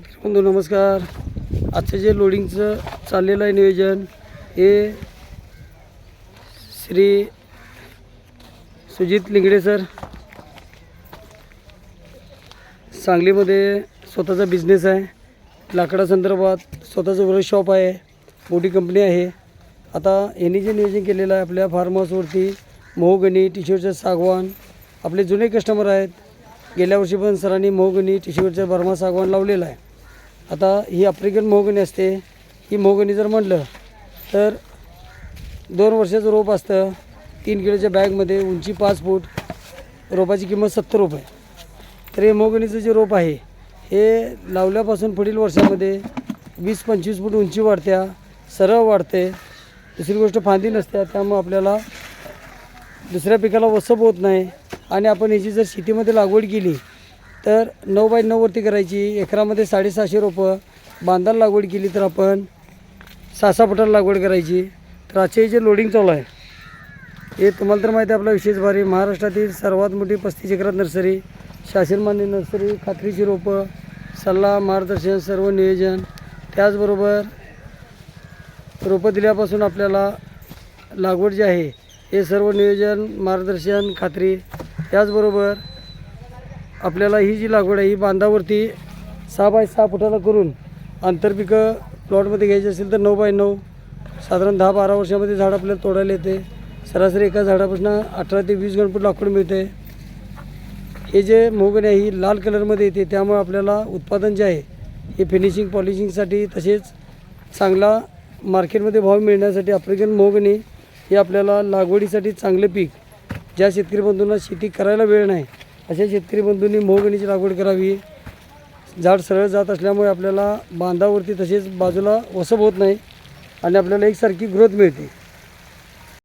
बंधू नमस्कार. आजचं जे लोडिंगचं चाललेलं आहे नियोजन हे श्री सुजित लिंगडे सर सांगलीमध्ये स्वतःचा बिझनेस आहे. लाकडासंदर्भात स्वतःचं वर्कशॉप आहे. मोठी कंपनी आहे. आता यांनी जे नियोजन केलेलं आहे आपल्या फार्म हाऊसवरती मोहगणी टी शर्टचं सागवान आपले जुने कस्टमर आहेत. गेल्या वर्षी पण सरांनी मोहगणी टी शर्टचं बर्मा सागवान लावलेलं आहे. आता ही आफ्रिकन मोगणी असते. ही मोगणी जर म्हटलं तर दोन वर्षाचं रोप असतं. तीन किलोच्या बॅगमध्ये उंची पाच फूट रोपाची किंमत सत्तर रुपये. तर हे मोगणीचं जे रोप आहे हे लावल्यापासून पुढील वर्षामध्ये वीस पंचवीस फूट उंची वाढत्या सरळ वाढते. दुसरी गोष्ट फांदी नसत्या त्यामुळं आपल्याला दुसऱ्या पिकाला वसप होत नाही. आणि आपण ह्याची जर शेतीमध्ये लागवड केली तर नऊ बाय नऊवरती करायची. एकरामध्ये साडेसहाशे रोपं. बांधाला लागवड केली तर आपण सहा फुटाला लागवड करायची. तर आजचे जे लोडिंग चालू आहे. हे तुम्हाला तर माहिती आहे आपला विशेष भारी. महाराष्ट्रातील सर्वात मोठी पस्तीस एकरात नर्सरी शासनमान्य नर्सरी खात्रीची रोपं सल्ला मार्गदर्शन सर्व नियोजन. त्याचबरोबर रोपं दिल्यापासून आपल्याला लागवड जी आहे हे सर्व नियोजन मार्गदर्शन खात्री. त्याचबरोबर आपल्याला ही जी लागवड आहे ही बांधावरती सहा बाय सहा फुटाला करून आंतरपिकं प्लॉटमध्ये घ्यायची असेल तर नऊ बाय नऊ. साधारण दहा बारा वर्षामध्ये झाड आपल्याला तोडायला येते. सरासरी एका झाडापासून अठरा ते वीस गणपूट लाकूड मिळते. हे जे मोगण आहे ही लाल कलरमध्ये येते. त्यामुळे आपल्याला उत्पादन जे आहे हे फिनिशिंग पॉलिशिंगसाठी तसेच चांगला मार्केटमध्ये भाव मिळण्यासाठी आफ्रिकन मोगणी हे आपल्याला लागवडीसाठी चांगले पीक ज्या शेतकरी बंधूंना शेती करायला वेळ नाही अशा शेतकरी बंधूंनी मोहगणीची लागवड करावी. झाड सरळ जात असल्यामुळे आपल्याला बांधावरती तसेच बाजूला वसप होत नाही आणि आपल्याला एकसारखी ग्रोथ मिळते.